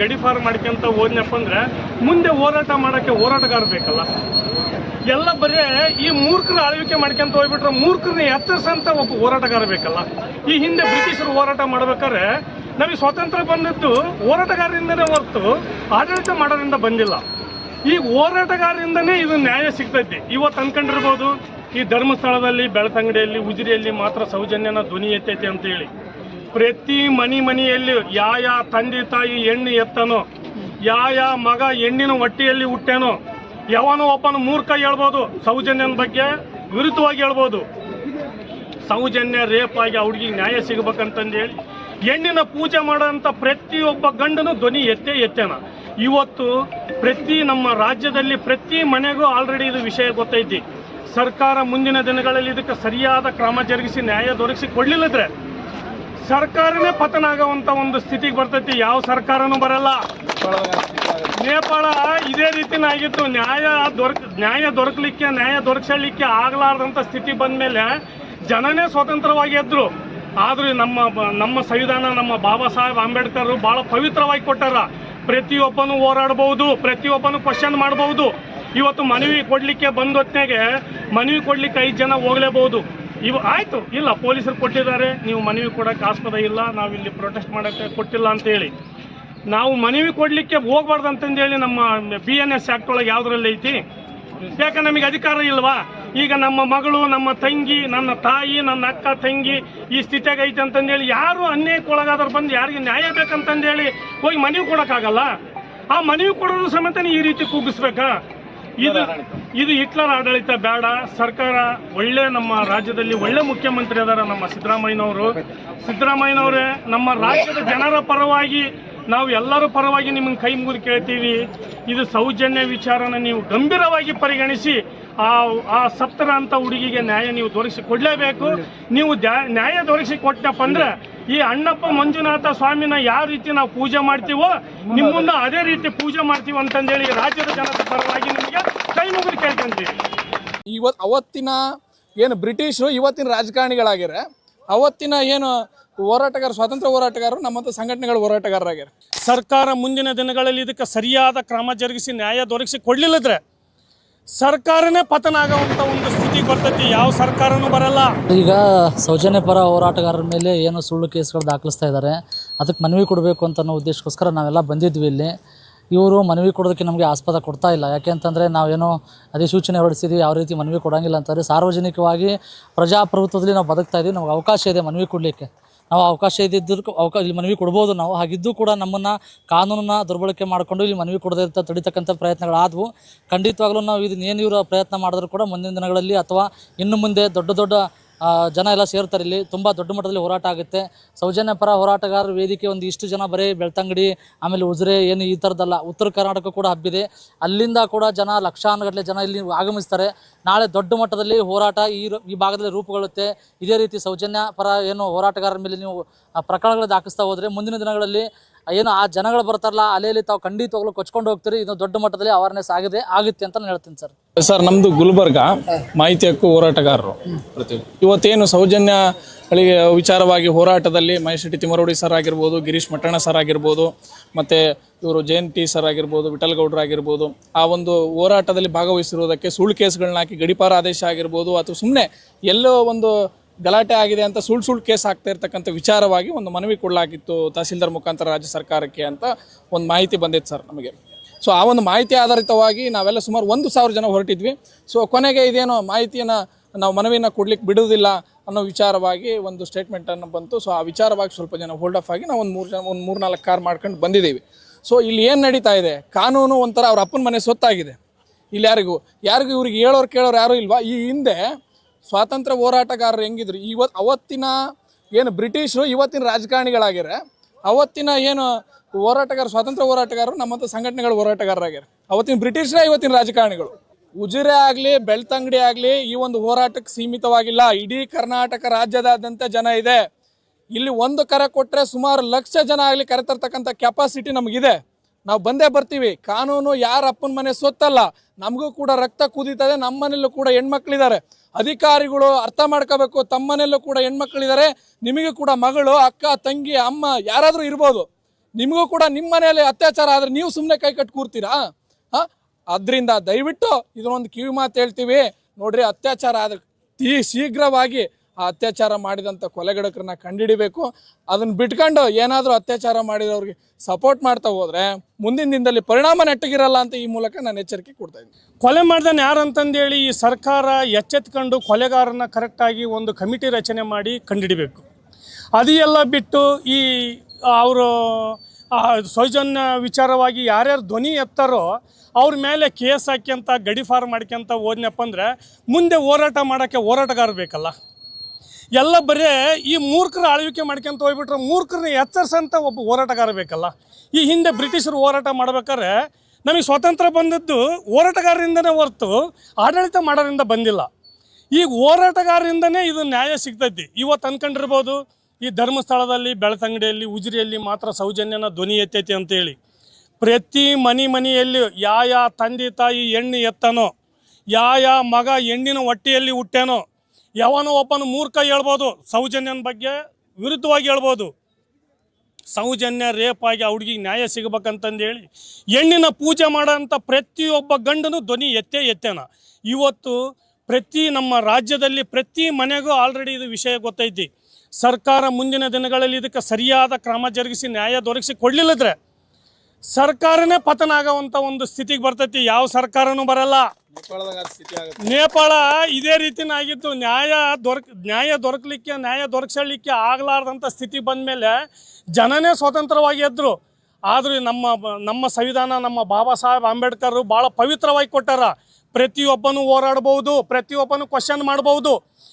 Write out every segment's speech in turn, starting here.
ಗಡಿಪಾರು ಮಾಡ್ಕೊಂತ ಹೋದ್ನಪ್ಪ ಅಂದ್ರೆ ಮುಂದೆ ಹೋರಾಟ ಮಾಡಕ್ಕೆ ಹೋರಾಟಗಾರ ಬೇಕಲ್ಲ. ಎಲ್ಲ ಬರೇ ಈ ಮೂರ್ಖರ ಆಳ್ವಿಕೆ ಮಾಡ್ಕೊಂತ ಹೋಗ್ಬಿಟ್ರೆ ಮೂರ್ಖರನ್ನ ಎತ್ತರಿಸಂತ ಒಬ್ಬ ಹೋರಾಟಗಾರ ಬೇಕಲ್ಲ. ಈ ಹಿಂದೆ ಬ್ರಿಟಿಷರು ಹೋರಾಟ ಮಾಡ್ಬೇಕಾದ್ರೆ ನಮಗೆ ಸ್ವಾತಂತ್ರ್ಯ ಬಂದದ್ದು ಹೋರಾಟಗಾರರಿಂದನೇ ಹೊರತು ಆಡಳಿತ ಮಾಡೋದ್ರಿಂದ ಬಂದಿಲ್ಲ. ಈ ಹೋರಾಟಗಾರರಿಂದನೇ ಇದು ನ್ಯಾಯ ಸಿಗ್ತೈತಿ. ಇವತ್ತು ಅನ್ಕೊಂಡಿರ್ಬೋದು, ಈ ಧರ್ಮಸ್ಥಳದಲ್ಲಿ, ಬೆಳತಂಗಡಿಯಲ್ಲಿ, ಉಜಿರಿಯಲ್ಲಿ ಮಾತ್ರ ಸೌಜನ್ಯನ ಧ್ವನಿ ಎತ್ತೈತಿ ಅಂತ ಹೇಳಿ. ಪ್ರತಿ ಮನಿ ಮನೆಯಲ್ಲಿ ಯಾವ ತಂದೆ ತಾಯಿ ಹೆಣ್ಣು ಎತ್ತನೋ ಯಾವ ಮಗ ಹೆಣ್ಣಿನ ಹೊಟ್ಟೆಯಲ್ಲಿ ಹುಟ್ಟೇನೋ. ಯಾವನೋ ಒಬ್ಬನ ಮೂರ್ಖ ಹೇಳ್ಬೋದು, ಸೌಜನ್ಯನ ಬಗ್ಗೆ ವಿರುದ್ಧವಾಗಿ ಹೇಳ್ಬೋದು. ಸೌಜನ್ಯ ರೇಪ್ ಆಗಿ ಹುಡುಗಿಗೆ ನ್ಯಾಯ ಸಿಗಬೇಕಂತಂದು ಹೇಳಿ, ಹೆಣ್ಣಿನ ಪೂಜೆ ಮಾಡೋಂಥ ಪ್ರತಿಯೊಬ್ಬ ಗಂಡನು ಧ್ವನಿ ಎತ್ತೇ ಎತ್ತೇನ. ಇವತ್ತು ಪ್ರತಿ ನಮ್ಮ ರಾಜ್ಯದಲ್ಲಿ ಪ್ರತಿ ಮನೆಗೂ ಆಲ್ರೆಡಿ ಇದು ವಿಷಯ ಗೊತ್ತೈತಿ. ಸರ್ಕಾರ ಮುಂದಿನ ದಿನಗಳಲ್ಲಿ ಇದಕ್ಕೆ ಸರಿಯಾದ ಕ್ರಮ ಜರುಗಿಸಿ ನ್ಯಾಯ ದೊರಕಿಸಿ ಕೊಡ್ಲಿಲ್ಲದ್ರೆ ಸರ್ಕಾರನೇ ಪತನ ಆಗುವಂತ ಒಂದು ಸ್ಥಿತಿಗೆ ಬರ್ತೈತಿ. ಯಾವ ಸರ್ಕಾರನೂ ಬರಲ್ಲ. ನೇಪಾಳ ಇದೇ ರೀತಿನ ಆಗಿತ್ತು ನ್ಯಾಯ ದೊರಕ, ನ್ಯಾಯ ದೊರಕಲಿಕ್ಕೆ, ನ್ಯಾಯ ದೊರಕಿಸಲಿಕ್ಕೆ ಆಗಲಾರ್ದಂತ ಸ್ಥಿತಿ ಬಂದ್ಮೇಲೆ ಜನನೇ ಸ್ವತಂತ್ರವಾಗಿ ಎದ್ರು. ಆದ್ರೂ ನಮ್ಮ ನಮ್ಮ ಸಂವಿಧಾನ, ನಮ್ಮ ಬಾಬಾ ಸಾಹೇಬ್ ಅಂಬೇಡ್ಕರ್ ಬಹಳ ಪವಿತ್ರವಾಗಿ ಕೊಟ್ಟಾರ. ಪ್ರತಿಯೊಬ್ಬನು ಹೋರಾಡಬಹುದು, ಪ್ರತಿಯೊಬ್ಬನು ಕ್ವಶನ್ ಮಾಡಬಹುದು. ಇವತ್ತು ಮನವಿ ಕೊಡ್ಲಿಕ್ಕೆ ಬಂದ ಹೊತ್ತಿನಾಗೆ ಮನವಿ ಕೊಡ್ಲಿಕ್ಕೆ ಐದು ಜನ ಹೋಗ್ಲೇಬಹುದು. ಇವು ಆಯ್ತು. ಇಲ್ಲ, ಪೊಲೀಸರು ಕೊಟ್ಟಿದ್ದಾರೆ. ನೀವು ಮನವಿ ಕೊಡಕ್ಕೆ ಆಸ್ಪದ ಇಲ್ಲ. ನಾವು ಇಲ್ಲಿ ಪ್ರೊಟೆಸ್ಟ್ ಮಾಡಕ್ಕೆ ಕೊಟ್ಟಿಲ್ಲ ಅಂತ ಹೇಳಿ. ನಾವು ಮನವಿ ಕೊಡಲಿಕ್ಕೆ ಹೋಗ್ಬಾರ್ದು ಅಂತಂದೇಳಿ ನಮ್ಮ ಬಿ ಎನ್ ಎಸ್ ಆಕ್ಟ್ ಒಳಗೆ ಯಾವ್ದ್ರಲ್ಲಿ ಐತಿ? ಯಾಕೆ ನಮಗೆ ಅಧಿಕಾರ ಇಲ್ವಾ? ಈಗ ನಮ್ಮ ಮಗಳು, ನಮ್ಮ ತಂಗಿ, ನನ್ನ ತಾಯಿ, ನನ್ನ ಅಕ್ಕ, ತಂಗಿ ಈ ಸ್ಥಿತಿಯಾಗ ಐತೆ ಅಂತಂದೇಳಿ ಯಾರು ಅನ್ಯಾಯಕ್ಕೆ ಒಳಗಾದ್ರು ಬಂದು ಯಾರಿಗೆ ನ್ಯಾಯ ಬೇಕಂತಂದೇಳಿ ಹೋಗಿ ಮನವಿ ಕೊಡೋಕ್ಕಾಗಲ್ಲ? ಆ ಮನವಿ ಕೊಡೋದು ಸಮೇತ ಈ ರೀತಿ ಕೂಗಿಸ್ಬೇಕಾ? ಇದು ಇದು ಹಿಟ್ಲರ್ ಆಡಳಿತ ಬೇಡ. ಸರ್ಕಾರ ಒಳ್ಳೆ ನಮ್ಮ ರಾಜ್ಯದಲ್ಲಿ ಒಳ್ಳೆ ಮುಖ್ಯಮಂತ್ರಿ ಅದಾರ ನಮ್ಮ ಸಿದ್ದರಾಮಯ್ಯನವರು. ಸಿದ್ದರಾಮಯ್ಯನವರೇ, ನಮ್ಮ ರಾಜ್ಯದ ಜನರ ಪರವಾಗಿ ನಾವು ಎಲ್ಲರ ಪರವಾಗಿ ನಿಮ್ಮ ಕೈ ಮುಗಿದು ಕೇಳ್ತೀವಿ. ಇದು ಸೌಜನ್ಯ ವಿಚಾರನ ನೀವು ಗಂಭೀರವಾಗಿ ಪರಿಗಣಿಸಿ ಆ ಆ ಸಪ್ತರ ಅಂತ ಹುಡುಗಿಗೆ ನ್ಯಾಯ ನೀವು ದೊರಕಿಸಿ ಕೊಡಲೇಬೇಕು. ನೀವು ನ್ಯಾಯ ದೊರಕಿಸಿ ಕೊಟ್ಟಪ್ಪ ಅಂದ್ರೆ ಈ ಅಣ್ಣಪ್ಪ ಮಂಜುನಾಥ ಸ್ವಾಮಿನ ಯಾವ ರೀತಿ ನಾವು ಪೂಜೆ ಮಾಡ್ತೀವೋ ನಿಮ್ಮನ್ನ ಅದೇ ರೀತಿ ಪೂಜೆ ಮಾಡ್ತೀವಿ ಅಂತಂದೇಳಿ ರಾಜ್ಯದ ಜನತೆ ಪರವಾಗಿ ನಿಮಗೆ ಕೈ ಮುಗಿದು ಕೇಳ್ಕೊಂತೀವಿ. ಇವತ್ ಅವತ್ತಿನ ಏನು ಬ್ರಿಟಿಷರು ಇವತ್ತಿನ ರಾಜಕಾರಣಿಗಳಾಗ್ಯಾರ. ಅವತ್ತಿನ ಏನು ಹೋರಾಟಗಾರ ಸ್ವಾತಂತ್ರ್ಯ ಹೋರಾಟಗಾರರು ನಮ್ಮಂಥ ಸಂಘಟನೆಗಳ ಹೋರಾಟಗಾರರಾಗ್ಯಾರ. ಸರ್ಕಾರ ಮುಂದಿನ ದಿನಗಳಲ್ಲಿ ಇದಕ್ಕೆ ಸರಿಯಾದ ಕ್ರಮ ಜರುಗಿಸಿ ನ್ಯಾಯ ದೊರಕಿಸಿ ಕೊಡ್ಲಿಲ್ಲದ್ರೆ ಸರ್ಕಾರನೇ ಪತನ ಆಗುವಂತ ಒಂದು ಸ್ಥಿತಿ ಬರ್ತೈತಿ. ಯಾವ ಸರ್ಕಾರನೂ ಬರಲ್ಲ. ಈಗ ಸೌಜನ್ಯ ಪರ ಹೋರಾಟಗಾರರ ಮೇಲೆ ಏನು ಸುಳ್ಳು ಕೇಸ್ಗಳು ದಾಖಲಿಸ್ತಾ ಇದ್ದಾರೆ. ಅದಕ್ಕೆ ಮನವಿ ಕೊಡಬೇಕು ಅಂತ ಅನ್ನೋ ಉದ್ದೇಶಕ್ಕೋಸ್ಕರ ನಾವೆಲ್ಲ ಬಂದಿದ್ವಿ ಇಲ್ಲಿ. ಇವರು ಮನವಿ ಕೊಡೋದಕ್ಕೆ ನಮಗೆ ಆಸ್ಪದ ಕೊಡ್ತಾ ಇಲ್ಲ. ಯಾಕೆ ಅಂತಂದರೆ ನಾವೇನೋ ಅಧಿಸೂಚನೆ ಹೊರಡಿಸಿದ್ವಿ, ಯಾವ ರೀತಿ ಮನವಿ ಕೊಡೋಂಗಿಲ್ಲ ಅಂತಂದರೆ ಸಾರ್ವಜನಿಕವಾಗಿ ಪ್ರಜಾಪ್ರಭುತ್ವದಲ್ಲಿ ನಾವು ಬದುಕ್ತಾ ಇದ್ದೀವಿ. ನಮ್ಗೆ ಅವಕಾಶ ಇದೆ ಮನವಿ ಕೊಡಲಿಕ್ಕೆ. ನಾವು ಅವಕಾಶ ಇದ್ದಿದ್ದರೂ ಅವಕಾಶ ಇಲ್ಲಿ ಮನವಿ ಕೊಡ್ಬೋದು ನಾವು. ಹಾಗಿದ್ದು ಕೂಡ ನಮ್ಮನ್ನು ಕಾನೂನನ್ನ ದುರ್ಬಳಕೆ ಮಾಡಿಕೊಂಡು ಇಲ್ಲಿ ಮನವಿ ಕೊಡದೇ ಇರ್ತಾ ತಡಿತಕ್ಕಂಥ ಪ್ರಯತ್ನಗಳಾದವು ಖಂಡಿತವಾಗ್ಲೂ ನಾವು ಇದನ್ನು ಏನು ಪ್ರಯತ್ನ ಮಾಡಿದ್ರು ಕೂಡ ಮುಂದಿನ ದಿನಗಳಲ್ಲಿ ಅಥವಾ ಇನ್ನು ಮುಂದೆ ದೊಡ್ಡ ದೊಡ್ಡ ಜನ ಎಲ್ಲ ಸೇರ್ತಾರೆ ಇಲ್ಲಿ. ತುಂಬ ದೊಡ್ಡ ಮಟ್ಟದಲ್ಲಿ ಹೋರಾಟ ಆಗುತ್ತೆ. ಸೌಜನ್ಯ ಪರ ಹೋರಾಟಗಾರರ ವೇದಿಕೆ ಒಂದು ಇಷ್ಟು ಜನ ಬರೀ ಬೆಳ್ತಂಗಡಿ, ಆಮೇಲೆ ಉಜ್ರೆ, ಏನು ಈ ಥರದ್ದಲ್ಲ ಉತ್ತರ ಕರ್ನಾಟಕ ಕೂಡ ಹಬ್ಬಿದೆ. ಅಲ್ಲಿಂದ ಕೂಡ ಜನ ಲಕ್ಷಾನುಗಟ್ಟಲೆ ಜನ ಇಲ್ಲಿ ಆಗಮಿಸ್ತಾರೆ. ನಾಳೆ ದೊಡ್ಡ ಮಟ್ಟದಲ್ಲಿ ಹೋರಾಟ ಈ ಈ ಭಾಗದಲ್ಲಿ ರೂಪುಗೊಳ್ಳುತ್ತೆ. ಇದೇ ರೀತಿ ಸೌಜನ್ಯ ಪರ ಏನು ಹೋರಾಟಗಾರರ ಮೇಲೆ ನೀವು ಪ್ರಕರಣಗಳು ದಾಖಿಸ್ತಾ ಹೋದರೆ ಮುಂದಿನ ದಿನಗಳಲ್ಲಿ ಏನು ಆ ಜನಗಳು ಬರ್ತಾರಲ್ಲ ಅಲೆಯಲ್ಲಿ ತಾವು ಖಂಡಿತವಾಗ್ಲೂ ಕೊಚ್ಕೊಂಡು ಹೋಗ್ತೀರಿ ಇದು ದೊಡ್ಡ ಮಟ್ಟದಲ್ಲಿ ಅವೇರ್ನೆಸ್ ಆಗಿದೆ ಆಗುತ್ತೆ ಅಂತ ನಾನು ಹೇಳ್ತೀನಿ ಸರ್. ಸರ್ ನಮ್ದು ಗುಲ್ಬರ್ಗ ಮಾಹಿತಿ ಹಕ್ಕು ಹೋರಾಟಗಾರರು. ಇವತ್ತೇನು ಸೌಜನ್ಯಗಳಿಗೆ ವಿಚಾರವಾಗಿ ಹೋರಾಟದಲ್ಲಿ ಮಹೇಶ್ ಶೆಟ್ಟಿ ತಿಮ್ಮರೋಡಿ ಸರ್ ಆಗಿರ್ಬೋದು ಗಿರೀಶ್ ಮಟ್ಟಣ್ಣ ಸರ್ ಆಗಿರ್ಬೋದು ಮತ್ತು ಇವರು ಜಯಂತಿ ಸರ್ ಆಗಿರ್ಬೋದು ವಿಠಲ್ ಗೌಡ್ರು ಆಗಿರ್ಬೋದು ಆ ಒಂದು ಹೋರಾಟದಲ್ಲಿ ಭಾಗವಹಿಸಿರುವುದಕ್ಕೆ ಸುಳ್ಳು ಕೇಸ್ಗಳನ್ನ ಹಾಕಿ ಗಡಿಪಾರ ಆದೇಶ ಆಗಿರ್ಬೋದು ಅಥವಾ ಸುಮ್ಮನೆ ಎಲ್ಲೋ ಒಂದು ಗಲಾಟೆ ಆಗಿದೆ ಅಂತ ಸುಳ್ಳು ಸುಳ್ಳು ಕೇಸ್ ಆಗ್ತಾ ಇರ್ತಕ್ಕಂಥ ವಿಚಾರವಾಗಿ ಒಂದು ಮನವಿ ಕೊಡಲಾಗಿತ್ತು ತಹಸೀಲ್ದಾರ್ ಮುಖಾಂತರ ರಾಜ್ಯ ಸರ್ಕಾರಕ್ಕೆ ಅಂತ ಒಂದು ಮಾಹಿತಿ ಬಂದಿತ್ತು ಸರ್ ನಮಗೆ. ಸೊ ಆ ಒಂದು ಮಾಹಿತಿ ಆಧಾರಿತವಾಗಿ ನಾವೆಲ್ಲ ಸುಮಾರು ಒಂದು ಸಾವಿರ ಜನ ಹೊರಟಿದ್ವಿ. ಸೊ ಕೊನೆಗೆ ಇದೇನೋ ಮಾಹಿತಿಯನ್ನು ನಾವು ಮನವಿಯನ್ನು ಕೊಡ್ಲಿಕ್ಕೆ ಬಿಡುವುದಿಲ್ಲ ಅನ್ನೋ ವಿಚಾರವಾಗಿ ಒಂದು ಸ್ಟೇಟ್ಮೆಂಟನ್ನು ಬಂತು. ಸೊ ಆ ವಿಚಾರವಾಗಿ ಸ್ವಲ್ಪ ಜನ ಹೋಲ್ಡ್ ಆಫ್ ಆಗಿ ನಾವು ಒಂದು ಮೂರು ಜನ, ಒಂದು ಮೂರು ನಾಲ್ಕು ಕಾರ್ ಮಾಡ್ಕೊಂಡು ಬಂದಿದ್ದೀವಿ. ಸೊ ಇಲ್ಲಿ ಏನು ನಡೀತಾ ಇದೆ? ಕಾನೂನು ಒಂಥರ ಅವ್ರ ಅಪ್ಪನ ಮನೆ ಸೊತ್ತಾಗಿದೆ. ಇಲ್ಲಿ ಯಾರಿಗೂ ಯಾರಿಗೂ ಇವ್ರಿಗೆ ಹೇಳೋರು ಕೇಳೋರು ಯಾರೂ ಇಲ್ವಾ? ಈ ಹಿಂದೆ ಸ್ವಾತಂತ್ರ್ಯ ಹೋರಾಟಗಾರರು ಹೆಂಗಿದ್ರು? ಇವತ್ತು ಅವತ್ತಿನ ಏನು ಬ್ರಿಟಿಷರು ಇವತ್ತಿನ ರಾಜಕಾರಣಿಗಳಾಗ್ಯಾರ, ಅವತ್ತಿನ ಏನು ಹೋರಾಟಗಾರ, ಸ್ವಾತಂತ್ರ್ಯ ಹೋರಾಟಗಾರರು ನಮ್ಮಂಥ ಸಂಘಟನೆಗಳ ಹೋರಾಟಗಾರರಾಗ್ಯಾರ. ಅವತ್ತಿನ ಬ್ರಿಟಿಷರೇ ಇವತ್ತಿನ ರಾಜಕಾರಣಿಗಳು. ಉಜಿರೆ ಆಗಲಿ, ಬೆಳ್ತಂಗಡಿ ಆಗಲಿ, ಈ ಒಂದು ಹೋರಾಟಕ್ಕೆ ಸೀಮಿತವಾಗಿಲ್ಲ. ಇಡೀ ಕರ್ನಾಟಕ ರಾಜ್ಯದಾದ್ಯಂತ ಜನ ಇದೆ. ಇಲ್ಲಿ ಒಂದು ಕರೆ ಕೊಟ್ಟರೆ ಸುಮಾರು ಲಕ್ಷ ಜನ ಆಗಲಿ ಕರೆತರ್ತಕ್ಕಂಥ ಕೆಪಾಸಿಟಿ ನಮಗಿದೆ. ನಾವು ಬಂದೇ ಬರ್ತೀವಿ. ಕಾನೂನು ಯಾರ ಅಪ್ಪನ ಮನೆ ಸೊತ್ತಲ್ಲ. ನಮಗೂ ಕೂಡ ರಕ್ತ ಕುದೀತದೆ. ನಮ್ಮ ಮನೇಲೂ ಕೂಡ ಹೆಣ್ಮಕ್ಳಿದ್ದಾರೆ ಅಧಿಕಾರಿಗಳು ಅರ್ಥ ಮಾಡ್ಕೋಬೇಕು. ತಮ್ಮನೆಲ್ಲೂ ಕೂಡ ಹೆಣ್ಮಕ್ಳಿದ್ದಾರೆ ನಿಮಗೂ ಕೂಡ ಮಗಳು, ಅಕ್ಕ, ತಂಗಿ, ಅಮ್ಮ ಯಾರಾದರೂ ಇರ್ಬೋದು. ನಿಮಗೂ ಕೂಡ ನಿಮ್ಮ ಮನೆಯಲ್ಲಿ ಅತ್ಯಾಚಾರ ಆದರೆ ನೀವು ಸುಮ್ಮನೆ ಕೈ ಕಟ್ಟು ಕೂರ್ತೀರಾ? ಹಾಂ? ಅದರಿಂದ ದಯವಿಟ್ಟು ಇದನ್ನೊಂದು ಕಿವಿ ಮಾತು ಹೇಳ್ತೀವಿ. ನೋಡ್ರಿ ಅತ್ಯಾಚಾರ ಆದ್ರೆ ಶೀಘ್ರವಾಗಿ ಅತ್ಯಾಚಾರ ಮಾಡಿದಂಥ ಕೊಲೆಗಡಕರನ್ನ ಕಂಡುಹಿಡಿಬೇಕು ಅದನ್ನು ಬಿಟ್ಕೊಂಡು ಏನಾದರೂ ಅತ್ಯಾಚಾರ ಮಾಡಿದವ್ರಿಗೆ ಸಪೋರ್ಟ್ ಮಾಡ್ತಾ ಹೋದರೆ ಮುಂದಿನ ದಿನದಲ್ಲಿ ಪರಿಣಾಮ ನೆಟ್ಟಗಿರಲ್ಲ ಅಂತ ಈ ಮೂಲಕ ನಾನು ಎಚ್ಚರಿಕೆ ಕೊಡ್ತಾ ಇದ್ದೀನಿ. ಕೊಲೆ ಮಾಡ್ದಾನೆ ಯಾರು ಅಂತಂದೇಳಿ ಈ ಸರ್ಕಾರ ಎಚ್ಚೆತ್ಕೊಂಡು ಕೊಲೆಗಾರನ ಕರೆಕ್ಟಾಗಿ ಒಂದು ಕಮಿಟಿ ರಚನೆ ಮಾಡಿ ಕಂಡುಹಿಡಿಬೇಕು ಅದು ಎಲ್ಲ ಬಿಟ್ಟು ಈ ಅವರು ಸೌಜನ್ಯ ವಿಚಾರವಾಗಿ ಯಾರ್ಯಾರು ಧ್ವನಿ ಎತ್ತಾರೋ ಅವ್ರ ಮೇಲೆ ಕೇಸ್ ಹಾಕ್ಯಂತ ಗಡಿಫಾರ್ ಮಾಡ್ಕೊಂತ ಹೋದ್ನಪ್ಪ ಅಂದ್ರೆ ಮುಂದೆ ಹೋರಾಟ ಮಾಡೋಕ್ಕೆ ಹೋರಾಟಗಾರ ಬೇಕಲ್ಲ. ಎಲ್ಲ ಬರೀ ಈ ಮೂರ್ಖರ ಆಳ್ವಿಕೆ ಮಾಡ್ಕೊಂತ ಹೋಗ್ಬಿಟ್ರೆ ಮೂರ್ಖರನ್ನ ಎಚ್ಚರಿಸಂತ ಒಬ್ಬ ಹೋರಾಟಗಾರ ಬೇಕಲ್ಲ? ಈ ಹಿಂದೆ ಬ್ರಿಟಿಷರು ಹೋರಾಟ ಮಾಡ್ಬೇಕಾದ್ರೆ ನಮಗೆ ಸ್ವಾತಂತ್ರ್ಯ ಬಂದದ್ದು ಹೋರಾಟಗಾರರಿಂದನೇ ಹೊರತು ಆಡಳಿತ ಮಾಡೋರಿಂದ ಬಂದಿಲ್ಲ. ಈಗ ಹೋರಾಟಗಾರರಿಂದನೇ ಇದು ನ್ಯಾಯ ಸಿಗ್ತೈತಿ. ಇವತ್ತು ಅನ್ಕೊಂಡಿರ್ಬೋದು, ಈ ಧರ್ಮಸ್ಥಳದಲ್ಲಿ, ಬೆಳತಂಗಡಿಯಲ್ಲಿ, ಉಜಿರಿಯಲ್ಲಿ ಮಾತ್ರ ಸೌಜನ್ಯನ ಧ್ವನಿ ಎತ್ತೈತಿ ಅಂತೇಳಿ. ಪ್ರತಿ ಮನೆ ಮನೆಯಲ್ಲಿ ಯಾವ ತಂದೆ ತಾಯಿ ಹೆಣ್ಣು ಎತ್ತನೋ ಯಾ ಯಾ ಮಗ ಹೆಣ್ಣಿನ ಹೊಟ್ಟೆಯಲ್ಲಿ ಹುಟ್ಟ್ಯಾನೋ ಯಾವನೋ ಒಬ್ಬನ ಮೂರ್ಖ ಹೇಳ್ಬೋದು, ಸೌಜನ್ಯನ ಬಗ್ಗೆ ವಿರುದ್ಧವಾಗಿ ಹೇಳ್ಬೋದು. ಸೌಜನ್ಯ ರೇಪ್ ಆಗಿ ಆ ಹುಡುಗಿಗೆ ನ್ಯಾಯ ಸಿಗ್ಬೇಕಂತಂದೇಳಿ ಹೆಣ್ಣಿನ ಪೂಜೆ ಮಾಡೋಂಥ ಪ್ರತಿಯೊಬ್ಬ ಗಂಡನು ಧ್ವನಿ ಎತ್ತೇ ಎತ್ತೇನ. ಇವತ್ತು ಪ್ರತಿ ನಮ್ಮ ರಾಜ್ಯದಲ್ಲಿ ಪ್ರತಿ ಮನೆಗೂ ಆಲ್ರೆಡಿ ಇದು ವಿಷಯ ಗೊತ್ತೈತಿ. ಸರ್ಕಾರ ಮುಂದಿನ ದಿನಗಳಲ್ಲಿ ಇದಕ್ಕೆ ಸರಿಯಾದ ಕ್ರಮ ಜರುಗಿಸಿ ನ್ಯಾಯ ದೊರಕಿಸಿ ಕೊಡಲಿಲ್ಲದ್ರೆ ಸರ್ಕಾರನೇ ಪತನ ಆಗೋವಂಥ ಒಂದು ಸ್ಥಿತಿಗೆ ಬರ್ತೈತಿ. ಯಾವ ಸರ್ಕಾರನೂ ಬರಲ್ಲ. ನೇಪಾಳ ಇದೇ ರೀತಿನ ಆಗಿತ್ತು ನ್ಯಾಯ ದೊರಕ, ನ್ಯಾಯ ದೊರಕಲಿಕ್ಕೆ, ನ್ಯಾಯ ದೊರಕಿಸಲಿಕ್ಕೆ ಆಗಲಾರ್ದಂಥ ಸ್ಥಿತಿ ಬಂದಮೇಲೆ ಜನನೇ ಸ್ವತಂತ್ರವಾಗಿ ಎದ್ರು. ಆದರೂ ನಮ್ಮ ನಮ್ಮ ಸಂವಿಧಾನ, ನಮ್ಮ ಬಾಬಾ ಸಾಹೇಬ್ ಅಂಬೇಡ್ಕರ್ ಭಾಳ ಪವಿತ್ರವಾಗಿ ಕೊಟ್ಟಾರ. ಪ್ರತಿಯೊಬ್ಬನೂ ಹೋರಾಡ್ಬೋದು, ಪ್ರತಿಯೊಬ್ಬನೂ ಕ್ವಶನ್ ಮಾಡ್ಬೋದು.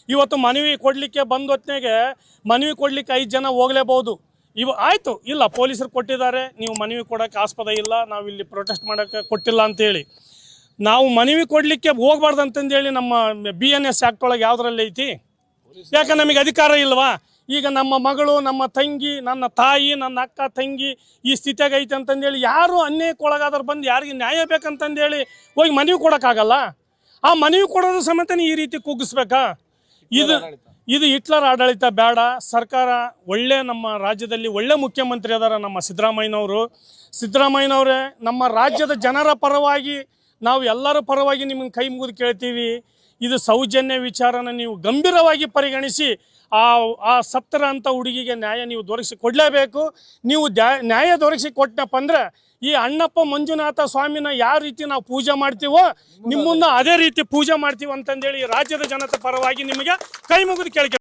ಇವತ್ತು ಮನವಿ ಕೊಡಲಿಕ್ಕೆ ಬಂದ ಹೊತ್ತಿನಾಗೆ ಮನವಿ ಕೊಡಲಿಕ್ಕೆ ಐದು ಜನ ಹೋಗಲೇಬಹುದು ಇವ, ಆಯಿತು, ಇಲ್ಲ, ಪೊಲೀಸರು ಕೊಟ್ಟಿದ್ದಾರೆ. ನೀವು ಮನವಿ ಕೊಡೋಕ್ಕೆ ಆಸ್ಪದ ಇಲ್ಲ ನಾವು ಇಲ್ಲಿ ಪ್ರೊಟೆಸ್ಟ್ ಮಾಡೋಕ್ಕೆ ಕೊಟ್ಟಿಲ್ಲ ಅಂತೇಳಿ. ನಾವು ಮನವಿ ಕೊಡಲಿಕ್ಕೆ ಹೋಗ್ಬಾರ್ದು ಅಂತಂದೇಳಿ ನಮ್ಮ ಬಿ ಎನ್ ಎಸ್ ಆ್ಯಕ್ಟ್ ಒಳಗೆ ಯಾವುದ್ರಲ್ಲಿ ಐತಿ? ಯಾಕೆ ನಮಗೆ ಅಧಿಕಾರ ಇಲ್ವಾ? ಈಗ ನಮ್ಮ ಮಗಳು ನಮ್ಮ ತಂಗಿ ನನ್ನ ತಾಯಿ ನನ್ನ ಅಕ್ಕ ತಂಗಿ ಈ ಸ್ಥಿತಿಯಾಗ ಐತೆ ಅಂತಂದೇಳಿ ಯಾರು ಅನ್ಯಾಯಕ್ಕೊಳಗಾದ್ರೆ ಬಂದು ಯಾರಿಗೆ ನ್ಯಾಯ ಬೇಕಂತಂದೇಳಿ ಹೋಗಿ ಮನವಿ ಕೊಡೋಕ್ಕಾಗಲ್ಲ? ಆ ಮನವಿ ಕೊಡೋದು ಸಮೇತ ಈ ರೀತಿ ಕುಗ್ಗಿಸ್ಬೇಕಾ ಇದು ಇದು ಹಿಟ್ಲರ್ ಆಡಳಿತ ಬೇಡ. ಸರ್ಕಾರ ಒಳ್ಳೆ ನಮ್ಮ ರಾಜ್ಯದಲ್ಲಿ ಒಳ್ಳೆ ಮುಖ್ಯಮಂತ್ರಿ ಅದಾರ ನಮ್ಮ ಸಿದ್ದರಾಮಯ್ಯನವರು. ಸಿದ್ದರಾಮಯ್ಯನವರೇ ನಮ್ಮ ರಾಜ್ಯದ ಜನರ ಪರವಾಗಿ ನಾವು ಎಲ್ಲರ ಪರವಾಗಿ ನಿಮ್ಮನ್ನು ಕೈ ಮುಗಿದು ಕೇಳ್ತೀವಿ. ಇದು ಸೌಜನ್ಯ ವಿಚಾರನ ನೀವು ಗಂಭೀರವಾಗಿ ಪರಿಗಣಿಸಿ ಆ ಆ ಸತ್ತರ ಅಂತ ಹುಡುಗಿಗೆ ನ್ಯಾಯ ನೀವು ದೊರಕಿಸಿ ಕೊಡಲೇಬೇಕು. ನೀವು ನ್ಯಾಯ ದೊರಕಿಸಿ ಕೊಟ್ಟನಪ್ಪ ಅಂದ್ರೆ ಈ ಅಣ್ಣಪ್ಪ ಮಂಜುನಾಥ ಸ್ವಾಮಿನ ಯಾವ ರೀತಿ ನಾವು ಪೂಜೆ ಮಾಡ್ತೀವೋ, ನಿಮ್ಮನ್ನ ಅದೇ ರೀತಿ ಪೂಜೆ ಮಾಡ್ತೀವಿ ಅಂತಂದೇಳಿ ರಾಜ್ಯದ ಜನತೆ ಪರವಾಗಿ ನಿಮಗೆ ಕೈ ಮುಗಿದು ಕೇಳ್ಕೆ